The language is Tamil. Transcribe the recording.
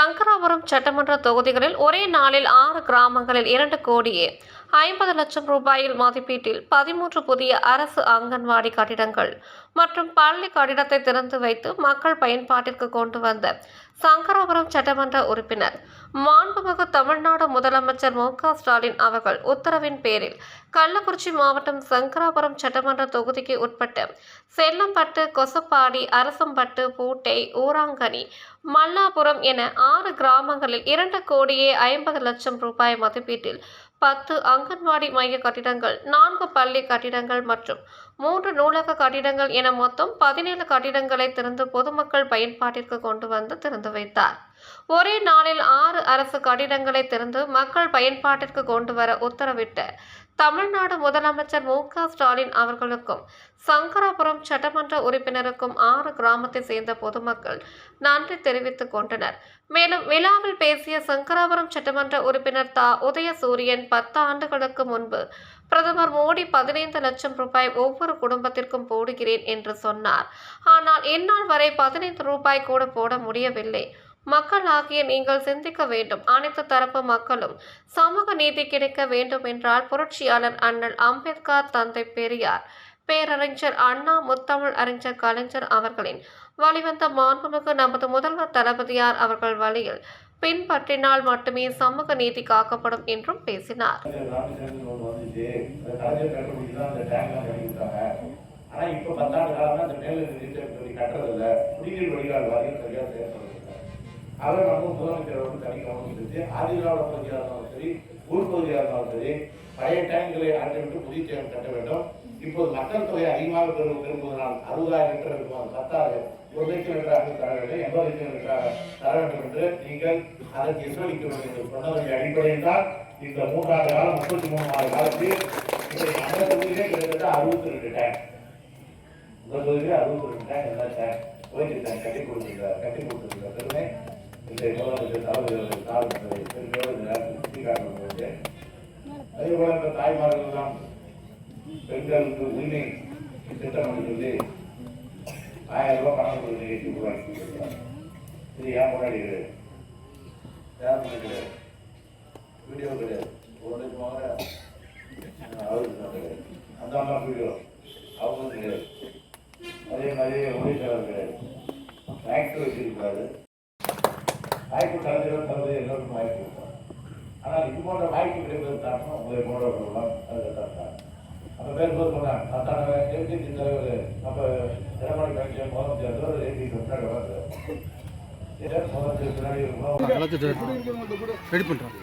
சங்கராபுரம் சட்டமன்ற தொகுதிகளில் ஒரே நாளில் ஆறு கிராமங்களில் இரண்டு கோடியே ஐம்பது லட்சம் ரூபாயில் மதிப்பீட்டில் பதிமூன்று புதிய அரசு அங்கன்வாடி கட்டிடங்கள் மற்றும் பள்ளி கட்டிடத்தை திறந்து வைத்து மக்கள் பயன்பாட்டிற்கு கொண்டு வந்த சங்கராபுரம் சட்டமன்ற உறுப்பினர் மாண்புமிகு தமிழ்நாடு முதலமைச்சர் மு க ஸ்டாலின் அவர்கள் உத்தரவின் பேரில் கள்ளக்குறிச்சி மாவட்டம் சங்கராபுரம் சட்டமன்ற தொகுதிக்கு உட்பட்ட செல்லம்பட்டு கொசப்பாடி அரசம்பட்டு பூட்டை ஊராங்கனி மல்லாபுரம் என ஆறு கிராமங்களில் இரண்டு கோடியே ஐம்பது லட்சம் ரூபாய் மதிப்பீட்டில் பத்து அங்கன்வாடி மைய கட்டிடங்கள் நான்கு பள்ளி கட்டிடங்கள் மற்றும் மூன்று நூலக கட்டிடங்கள் என மொத்தம் பதினேழு கட்டிடங்களை திறந்து பொதுமக்கள் பயன்பாட்டிற்கு கொண்டு வந்து திறந்து வைத்தார். ஒரே நாளில் ஆறு அரசு கட்டிடங்களை திறந்து மக்கள் பயன்பாட்டிற்கு கொண்டு வர உத்தரவிட்ட தமிழ்நாடு முதலமைச்சர் மு க ஸ்டாலின் அவர்களுக்கும் சங்கராபுரம் சட்டமன்ற உறுப்பினருக்கும் ஆறு கிராமத்தை சேர்ந்த பொதுமக்கள் நன்றி தெரிவித்துக் கொண்டனர். மேலும் விழாவில் பேசிய சங்கராபுரம் சட்டமன்ற உறுப்பினர் தா. உதயசூரியன் பத்து ஆண்டுகளுக்கு முன்பு பிரதமர் மோடி பதினைந்து லட்சம் ரூபாய் ஒவ்வொரு குடும்பத்திற்கும் போடுகிறேன் என்று சொன்னார். ஆனால் இந்நாள் வரை பதினைந்து ரூபாய் கூட போட முடியவில்லை. மக்களாகிய நீங்கள் சிந்திக்க வேண்டும். அனைத்து தரப்பு மக்களும் சமூக நீதி கிடைக்க வேண்டும் என்றால் புரட்சியாளர் அண்ணல் அம்பேத்கர் தந்தை பெரியார் பேரறிஞர் அண்ணா முத்தமிழ் அறிஞர் கலைஞர் அவர்களின் வழிவந்த மாண்புமிகு நமது முதல்வர் தளபதியார் அவர்கள் வழியில் பின்பற்றினால் மட்டுமே சமூக நீதி காக்கப்படும் என்றும் பேசினார். ஆனால் இப்போ பத்தாண்டு காலமா அந்த மேல நீச்சல் கட்டுறதில்லை. குடிநீர் வடிகால் வாரியம் சரியாக செயல்படுது அதை நம்ம முதலமைச்சர் வந்து தனி கவனம் செலுத்தி ஆதிகால பகுதியாக இருந்தாலும் சரி உள்பகுதியாக இருந்தாலும் சரி பழைய டேங்குகளை அகற்றிவிட்டு புதிய டேங்க் கட்ட வேண்டும். இப்போது மக்கள் தொகை அதிகமாக பெறும் விரும்புவதனால் அறுபதாயிரம் லிட்டர் இருக்கும் அது பத்தாது ஒரு லட்சம் லிட்டராக தர வேண்டும். எண்பது லட்சம் லிட்டராக தர வேண்டும் என்று நீங்கள் அதற்கு எதிரொலிக்க வேண்டும் என்று சொன்னதன் அடிப்படையில் தான் இந்த மூன்றாண்டு காலம் முப்பத்தி மூணு மாத காலத்தில் இன்றைக்கு அந்த தொகுதியிலே கிட்டத்தட்ட அறுபத்தி ரெண்டு டேங்க் இந்த தொகுதியிலே அறுபத்தி ரெண்டு டேங்க் எல்லா டேங்க் போயிட்டு டேங்க் கட்டி கொடுத்துருக்கிறார் கட்டி கொடுத்துருக்கிறார். பெருமை. இந்த முதலமைச்சர் தலைவர் சாதனை பெருமையோடு இந்த நேரத்தில் சுட்டிக்காட்டுவது அதே போல இந்த தாய்மார்கள் எல்லாம் பெண்களுக்கு உரிமை திட்டம் சொல்லி ஆயிரம் ரூபாய் பணம் கொடுத்து நிகழ்ச்சி உருவாக்கி இது ஏன் முன்னாடி கிடையாது யார் முன்னாடி வீடியோ கிடையாது ஒரு போகிற அவருக்கு கிடையாது அந்த அம்மா வீடியோ. அவங்களும் கிடையாது அதே மாதிரி ஒடிசாவில் கிடையாது ஆக்டர் வச்சிருக்காரு. வாய்ப்பு கலைஞர்கள் தனது எல்லோருக்கும் வாய்ப்பு கொடுத்தார் ஆனால் இது போன்ற வாய்ப்பு கிடைப்பதற்கு காரணம் உங்களை போன்றவர்கள்லாம் அதில் தான் அப்போ பேர் போது சொன்னாங்க அத்தான ஏபிசி தலைவர் நம்ம எடப்பாடி பழனிசாமி முதலமைச்சர் ஒரு ஏபிசி முன்னாடி வராது முதலமைச்சர் பின்னாடி இருக்கணும் ரெடி பண்ணுறோம்